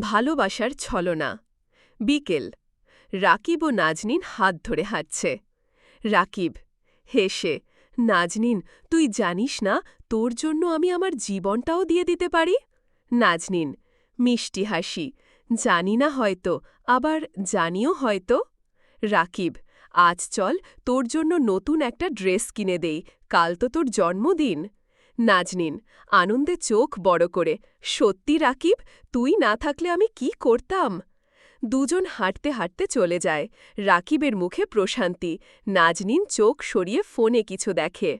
ভালোবাসার ছলনা। বিকেল। রাকিব ও নাজনিন হাত ধরে হাঁটছে। রাকিব হেসে নাজনিন, তুই জানিস না তোর জন্য আমি আমার জীবনটাও দিয়ে দিতে পারি? নাজনিন, মিষ্টি হাসি, জানি না হয়তো, আবার জানিও হয়তো? রাকিব, আজ চল তোর জন্য নতুন একটা ড্রেস কিনে দেই, কাল তো তোর জন্মদিন। নাজনিন আনন্দে চোখ বড় করে, সত্যি রাকিব, তুই না থাকলে আমি কি করতাম? দুজন হাঁটতে হাঁটতে চলে যায়। রাকিবের মুখে প্রশান্তি। নাজনিন চোখ সরিয়ে ফোনে কিছু দেখে।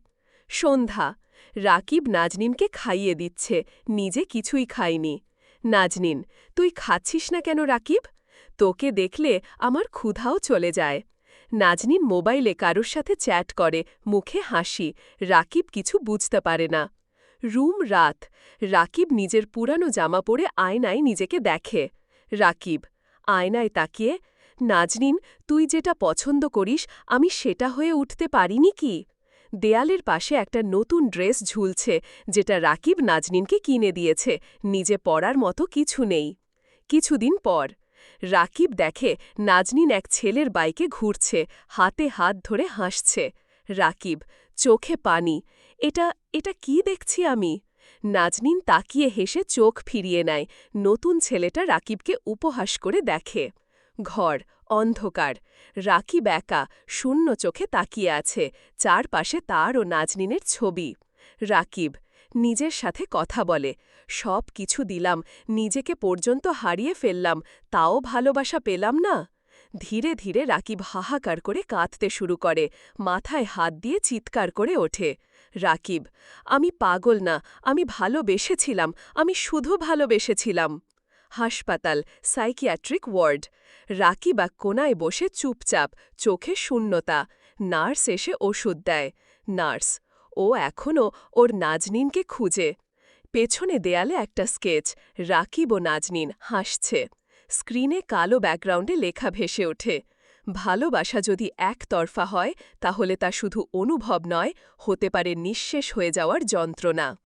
সন্ধ্যা। রাকিব নাজনিনকে খাইয়ে দিচ্ছে। নিজে কিছুই খায়নি। নাজনিন তুই খাচ্ছিস না কেন রাকিব? তোকে দেখলে আমার ক্ষুধাও চলে যায়। নাজনিন মোবাইলে কারোর সাথে চ্যাট করে, মুখে হাসি। রাকিব কিছু বুঝতে পারে না। রুম রাত। রাকিব নিজের পুরানো জামা পরে আয়নায় নিজেকে দেখে। রাকিব, আয়নায় তাকিয়ে, নাজনিন, তুই যেটা পছন্দ করিস, আমি সেটা হয়ে উঠতে পারিনি কি? দেয়ালের পাশে একটা নতুন ড্রেস ঝুলছে, যেটা রাকিব নাজনিনকে কিনে দিয়েছে। নিজে পড়ার মতো কিছু নেই। কিছুদিন পর রাকিব দেখে নাজনিন এক ছেলের বাইকে ঘুরছে, হাতে হাত ধরে হাসছে। রাকিব, চোখে পানি, এটা এটা কি দেখছি আমি? নাজনিন তাকিয়ে হেসে চোখ ফিরিয়ে নেয়। নতুন ছেলেটা রাকিবকে উপহাস করে দেখে। ঘর, অন্ধকার। রাকিব একা, শূন্য চোখে তাকিয়ে আছে, চারপাশে তার ও নাজনিনের ছবি। রাকিব নিজের সাথে কথা বলে। সব কিছু দিলাম, নিজেকে পর্যন্ত হারিয়ে ফেললাম, তাও ভালোবাসা পেলাম না। ধীরে ধীরে রাকিব হাহাকার করে কাঁদতে শুরু করে, মাথায় হাত দিয়ে চিৎকার করে ওঠে। রাকিব, আমি পাগল না, আমি ভালোবেসেছিলাম, আমি শুধু ভালোবেসেছিলাম। হাসপাতাল, সাইকিয়াট্রিক ওয়ার্ড। রাকিব এক কোনায় বসে চুপচাপ, চোখে শূন্যতা। নার্স এসে ওষুধ দেয়। নার্স ও এখনও ওর নাজনিনকে খুঁজে। পেছনে দেয়ালে একটা স্কেচ, রাকিব ও নাজনিন হাসছে। স্ক্রিনে কালো ব্যাকগ্রাউন্ডে লেখা ভেসে ওঠে, ভালোবাসা যদি একতরফা হয়, তাহলে তা শুধু অনুভব নয়, হতে পারে নিঃশেষ হয়ে যাওয়ার যন্ত্রণা।